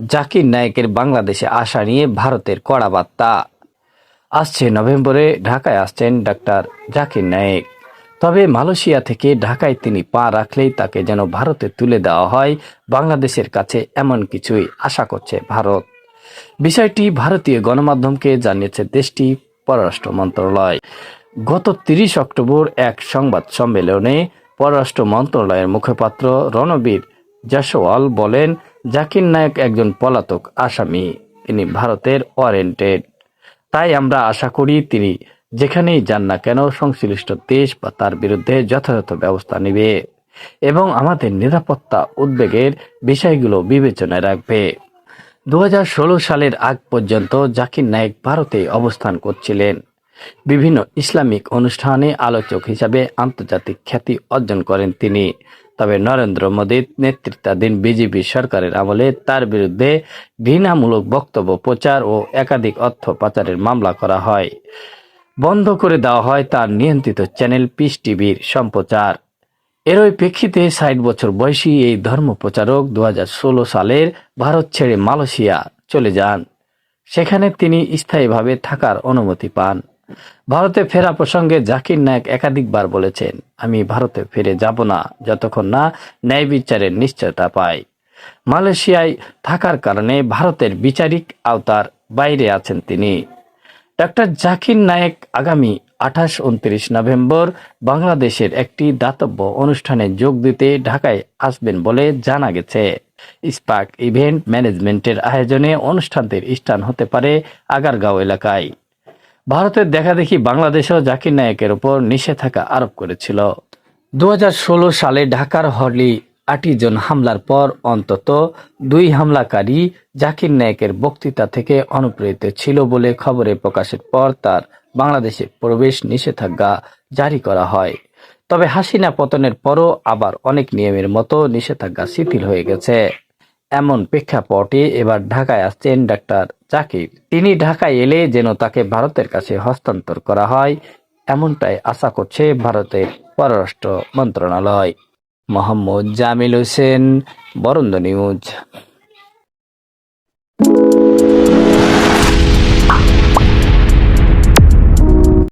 জাকির নায়েকের বাংলাদেশে আসা নিয়ে ভারতের কড়া বার্তা। আসছে নভেম্বরে ঢাকায় আসছেন ডাক্তার জাকির নায়েক। তবে মালয়েশিয়া থেকে ঢাকায় তিনি পা রাখলেই তাকে যেন ভারতে তুলে দেওয়া হয়, বাংলাদেশের কাছে এমন কিছুই আশা করছে ভারত। বিষয়টি ভারতীয় গণমাধ্যমকে জানিয়েছে দেশটি পররাষ্ট্র মন্ত্রণালয়। গত তিরিশ অক্টোবর এক সংবাদ সম্মেলনে পররাষ্ট্র মন্ত্রণালয়ের মুখপাত্র রণবীর জাসওয়াল বলেন জাকির নায়ক একজন পলাতক আসামি। তিনি ভারতের ওয়ারেন্টেড। তাই আমরা আশা করি তিনি যেখানেই যান না কেন সংশ্লিষ্ট দেশ বা তার বিরুদ্ধে যথাযথ ব্যবস্থা নেবে এবং আমাদের নিরাপত্তা উদ্বেগের বিষয়গুলো বিবেচনায় রাখবে। দু হাজার ষোলো সালের আগ পর্যন্ত জাকির নায়েক ভারতে অবস্থান করছিলেন। বিভিন্ন ইসলামিক অনুষ্ঠানে আলোচক হিসাবে আন্তর্জাতিক খ্যাতি অর্জন করেন তিনি। তবে নরেন্দ্র মোদীর নেতৃত্বাধীন বিজেপি সরকারের আমলে তার বিরুদ্ধে ঘৃণামূলক বক্তব্য, প্রচার ও একাধিক অর্থ পাচারের মামলা করা হয়। বন্ধ করে দেওয়া হয় তার নিয়ন্ত্রিত চ্যানেল পিস টিভির সম্প্রচার। এরই প্রেক্ষিতে ষাট বছর বয়সী এই ধর্ম প্রচারক দু সালের ভারত ছেড়ে মালয়েশিয়া চলে যান। সেখানে তিনি স্থায়ীভাবে থাকার অনুমতি পান। ভারতে ফেরা প্রসঙ্গে জাকির নায়ক একাধিকবার বলেছেন, আমি ভারতে ফিরে যাব না, যতক্ষণ না ন্যায় বিচারের নিশ্চয়তা পাই। মালয়েশিয়ায় থাকার কারণে ভারতের বিচারিক আওতার বাইরে আছেন তিনি। ডক্টর জাকির নায়েক আগামী আঠাশ, উনত্রিশ নভেম্বর বাংলাদেশের একটি দাতব্য অনুষ্ঠানে যোগ দিতে ঢাকায় আসবেন বলে জানা গেছে। স্পার্ক ইভেন্ট ম্যানেজমেন্টের আয়োজনে অনুষ্ঠানটির স্থান হতে পারে আগারগাঁও এলাকায়। ভারতের দেখাদেখি বাংলাদেশও জাকির নায়েকের উপর নিষেধাজ্ঞা আরোপ করেছিল। দু হাজার ষোলো সালে ঢাকার হলি আটিজন হামলার পর অন্তত দুই হামলাকারী জাকির নায়েকের বক্তৃতা থেকে অনুপ্রেরিত ছিল বলে খবরে প্রকাশের পর তার বাংলাদেশে প্রবেশ নিষেধাজ্ঞা জারি করা হয়। তবে হাসিনা পতনের পরও আবার অনেক নিয়মের মতো নিষেধাজ্ঞা শিথিল হয়ে গেছে। এমন প্রেক্ষাপটে এবার ঢাকায় আসছেন ডাক্তার জাকির। তিনি ঢাকায় এলে যেন তাকে ভারতের কাছে হস্তান্তর করা হয়, এমনটাই আশা করছে ভারতের পররাষ্ট্র মন্ত্রণালয়। মোহাম্মদ জামিল হোসেন, বরন্দ নিউজ।